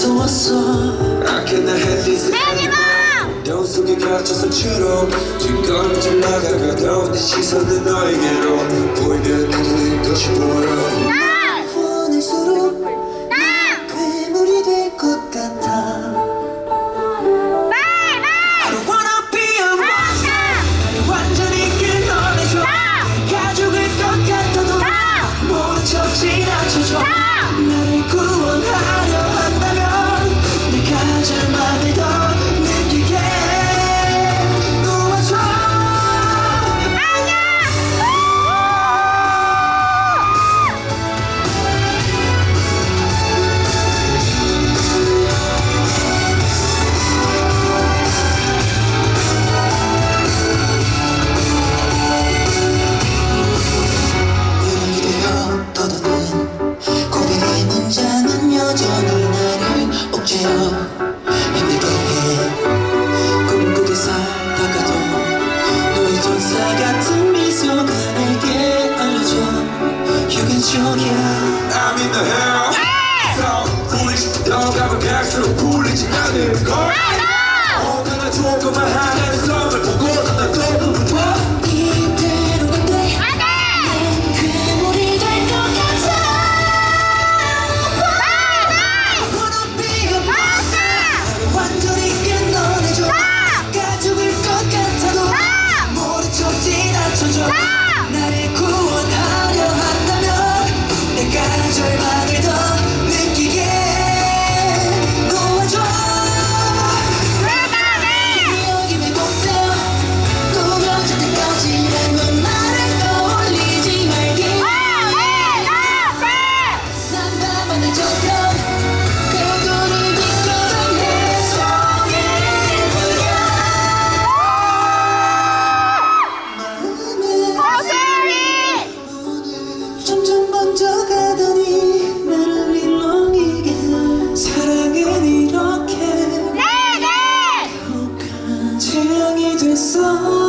어디서 왔어. I cannot have this 매니방 속에 갇혀서 주로 뒷걸음질 나가가 더운 내 시선은 너에게로 보이면 다른 것이 in the house. Hey! So foolish, don't have a back to the foolish. I need a car. Oh, no! 하나 조금 하나 서울 보고서 나 조금 봐. 가죽을 것 같아도 모른 척 지나쳐줘 나를 구 slow